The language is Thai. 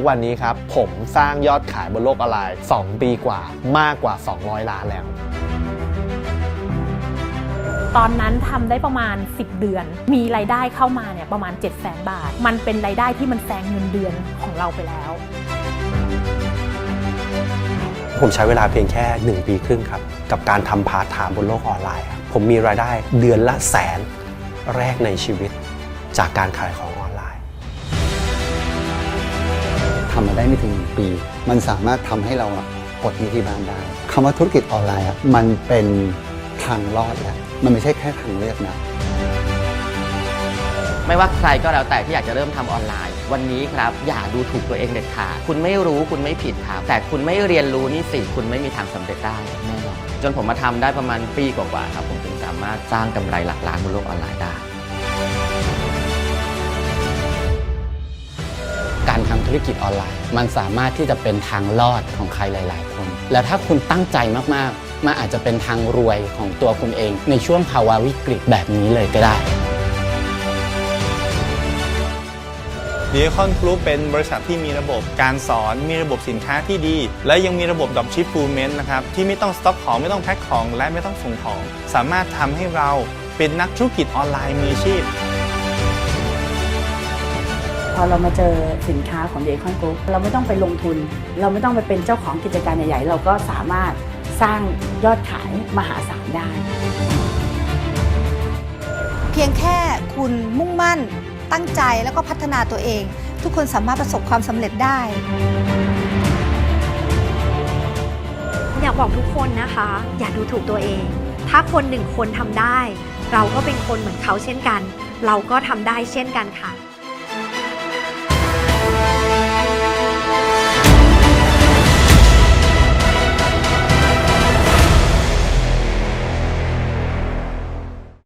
กวันนี้ครับ ผมสร้างยอดขายบนโลกออนไลน์ 2 ปีกว่ามากกว่า 200 ล้านแล้ว ตอนนั้นทำได้ประมาณ 10 เดือน มีรายได้เข้ามาเนี่ยประมาณ 7 0 0 0 0 0บาท มันเป็นรายได้ที่มันแซงเงินเดือนของเราไปแล้ว ผมใช้เวลาเพียงแค่ 1 ปีครึ่งครับ กับการทำพาร์ทไทม์บนโลกออนไลน์ครับผมมีรายได้เดือนละแสนแรกในชีวิตจากการขายของออนไลน์ ทำมาได้ไม่ถึงหนึ่งปี มันสามารถทำให้เราอะปลดหนี้ที่บ้านได้คำว่าธุรกิจออนไลน์อะมันเป็นทางรอดแล้วมันไม่ใช่แค่ทางเลือกนะไม่ว่าใครก็แล้วแต่ที่อยากจะเริ่มทำออนไลน์ วันนี้ครับ อย่าดูถูกตัวเองเด็ดขาดคุณไม่รู้คุณไม่ผิดครับแต่คุณไม่เรียนรู้นี่สิคุณไม่มีทางสำเร็จได้แน่นอนจนผมมาทำได้ประมาณปีกว่าๆครับ ผมถึงสามารถสร้างกำไรหลักล้านบนโลกออนไลน์ได้ กาธุรกิจออนไลน์ มันสามารถที่จะเป็นทางรอดของใครหลาย ๆ คน และถ้าคุณตั้งใจมากๆมันอาจจะเป็นทางรวยของตัวคุณเอง ในช่วงภาวะวิกฤตแบบนี้เลยก็ได้ดีคอนกรุ๊ปเป็นบริษัทที่มีระบบการสอนมีระบบสินค้าที่ดี และยังมีระบบดรอปชิปฟูลเมนต์นะครับ ที่ไม่ต้องสต็อกของไม่ต้องแพ็คของและไม่ต้องส่งของ สามารถทำให้เราเป็นนักธุรกิจออนไลน์มืออาชีพ พอเรามาเจอสินค้าของเดคอนกรุ๊ปเราไม่ต้องไปลงทุน เราไม่ต้องไปเป็นเจ้าของกิจการใหญ่ๆ เราก็สามารถสร้างยอดขายมหาศาลได้ เพียงแค่คุณมุ่งมั่น ตั้งใจแล้วก็พัฒนาตัวเอง ทุกคนสามารถประสบความสำเร็จได้ อยากบอกทุกคนนะคะ อย่าดูถูกตัวเอง ถ้าคนหนึ่งคนทำได้ เราก็เป็นคนเหมือนเขาเช่นกัน เราก็ทำได้เช่นกันค่ะ